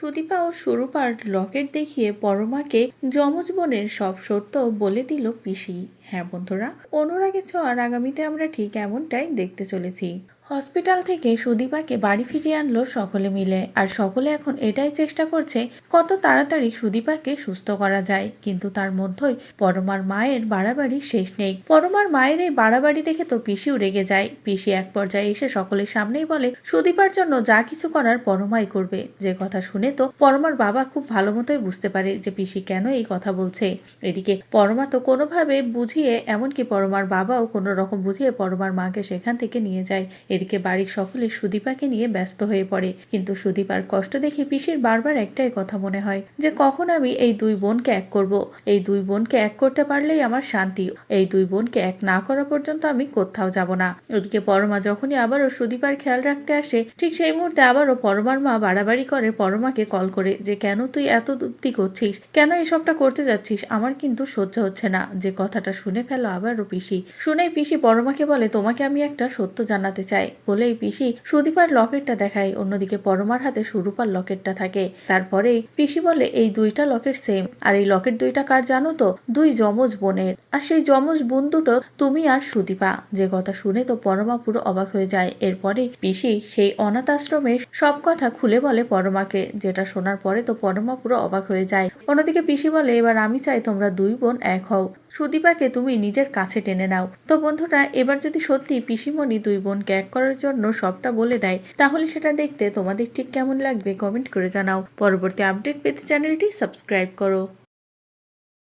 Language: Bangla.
সুদীপা ও সুরূপার লকেট দেখিয়ে পরমাকে যমজ বোনের সব সত্য বলে দিল পিসি। হ্যাঁ বন্ধুরা অনুরাগে ছোঁয়ার আগামীতে আমরা ঠিক এমনটাই দেখতে চলেছি। হসপিটাল থেকে সুদীপাকে বাড়ি ফিরিয়ে আনলো সকলে মিলে। আর সকলে এখন এটাই চেষ্টা করছে, কত তাড়াতাড়ি সুদীপাকে সুস্থ করা যায়। কিন্তু তার মধ্যেই পরমার মায়ের বাড়াবাড়ি শেষ নেই। পরমার মায়ের এই বাড়াবাড়ি দেখে তো পিসিও রেগে যায়। পিসি এক পর্যায়ে এসে সকলের সামনেই বলে, সুদীপার জন্য যা কিছু করার পরমাই করবে। যে কথা শুনে তো পরমার বাবা খুব ভালো মতোই বুঝতে পারে যে পিসি কেন এই কথা বলছে। এদিকে পরমা তো কোনোভাবে বুঝিয়ে, এমনকি পরমার বাবাও কোনো রকম বুঝিয়ে পরমার মাকে সেখান থেকে নিয়ে যায়। এদিকে বাড়ির সকলে সুদীপাকে নিয়ে ব্যস্ত হয়ে পড়ে। কিন্তু সুদীপার কষ্ট দেখে পিসির বারবার একটাই কথা মনে হয়, যে কখন আমি এই দুই বোনকে এক করব? এই দুই বোনকে এক করতে পারলেই আমার শান্তি। এই দুই বোনকে এক না করা পর্যন্ত আমি কোথাও যাব না। ওদিকে পরমা যখনই আবারও সুদীপার খেয়াল রাখতে আসে, ঠিক সেই মুহূর্তে আবারও পরমার মা বাড়াবাড়ি করে পরমাকে কল করে, যে কেন তুই এত দুপ্তি করছিস? কেন এসবটা করতে যাচ্ছিস? আমার কিন্তু সহ্য হচ্ছে না। যে কথাটা শুনে ফেলো আবারও পিসি। শুনেই পিসি পরমাকে বলে, তোমাকে আমি একটা সত্য জানাতে চাই। বলেই পিসি সুদীপার লকেটটা দেখায়। অন্যদিকে পরমার হাতে সুরূপার লকেটটা থাকে। তারপরেই পিসি বলে, এই দুইটা লকেট সেম আর এই লকেট দুইটা কার জানো তো? দুই যমজ বোনের। আর সেই যমজ বোন দুটো তুমি আর সুদীপা। যে কথা শুনে তো পরমা পুরো অবাক হয়ে যায়। এরপরে পিসি সেই অনাথ আশ্রমে সব কথা খুলে বলে পরমাকে, যেটা শোনার পরে তো পরমা পুরো অবাক হয়ে যায়। অন্যদিকে পিসি বলে, এবার আমি চাই তোমরা দুই বোন এক হও। সুদীপাকে তুমি নিজের কাছে টেনে নাও। তো বন্ধুরা, এবার যদি সত্যি পিসিমণি দুই বোনকে এক করার জন্য সবটা বলে দেয়, তাহলে সেটা দেখতে তোমাদের ঠিক কেমন লাগবে কমেন্ট করে জানাও। পরবর্তী আপডেট পেতে চ্যানেলটি সাবস্ক্রাইব করো।